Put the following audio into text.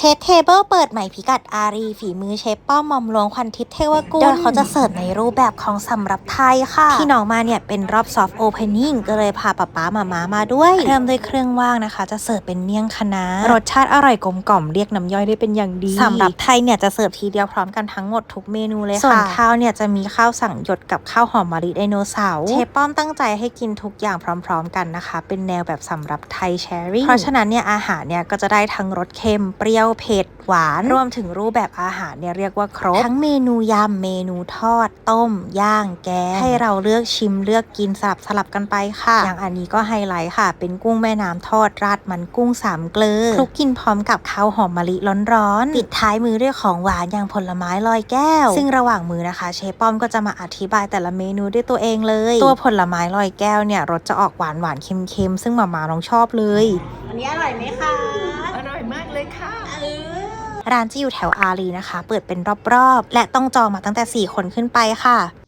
เชฟเทเบิลเปิดใหม่พิกัดอารี ฝีมือเชฟป้อมหมอมหลวงควันทิพย์เทวกุลโดยเขาจะเสิร์ฟในรูปแบบของสำหรับไทยค่ะ ที่น้องมาเนี่ยเป็นรอบซอฟต์โอเพนนิ่งก็เลยพาป๊าป๊ามามามาด้วยเริ่มด้วยเครื่องว่างนะคะ จะเสิร์ฟเป็นเมี่ยงคะน้ารสชาติอร่อยกลมกล่อมเรียกน้ำย่อยได้เป็นอย่างดีสำหรับไทยเนี่ยจะเสิร์ฟทีเดียวพร้อมกันทั้งหมดทุกเมนูเลยค่ะส่วนข้าวเนี่ยจะมีข้าวสั่งหยดกับข้าวหอมมะลิไดโนเสาร์เชฟป้อมตั้งใจให้กินทุกอย่างพร้อม ๆ กันนะคะ เป็นแนวแบบสำหรับไทยแชร์ริ่งเพราะฉะนั้นเนี่ยอาหารเนี่ยก็จะได้ทั้งรสเค็มเปรี้ยวเผ็ดหวานรวมถึงรูปแบบอาหารเนี่ยเรียกว่าครบ ทั้งเมนูยำเมนูทอด ต้ม ย่างแกงให้เราเลือกชิมเลือกกินสลับสลับกันไปค่ะ อย่างอันนี้ก็ไฮไลท์ค่ะ เป็นกุ้งแม่น้ำทอดราดมันกุ้งสามเกลือคลุกกินพร้อมกับข้าวหอมมะลิร้อนๆปิดท้ายมือด้วยของหวานอย่างผลไม้ลอยแก้ว ซึ่งระหว่างมือนะคะ เชฟป้อมก็จะมาอธิบายแต่ละเมนูด้วยตัวเองเลย ตัวผลไม้ลอยแก้วเนี่ยรสจะออกหวานหวานๆเค็มๆซึ่งหมามาน้องชอบเลย อันนี้อร่อยไหมคะอร่อยมาก เลยค่ะเออร้านจะอยู่แถวอารีนะคะ เปิดเป็นรอบๆ และต้องจองมาตั้งแต่ 4 คนขึ้นไปค่ะ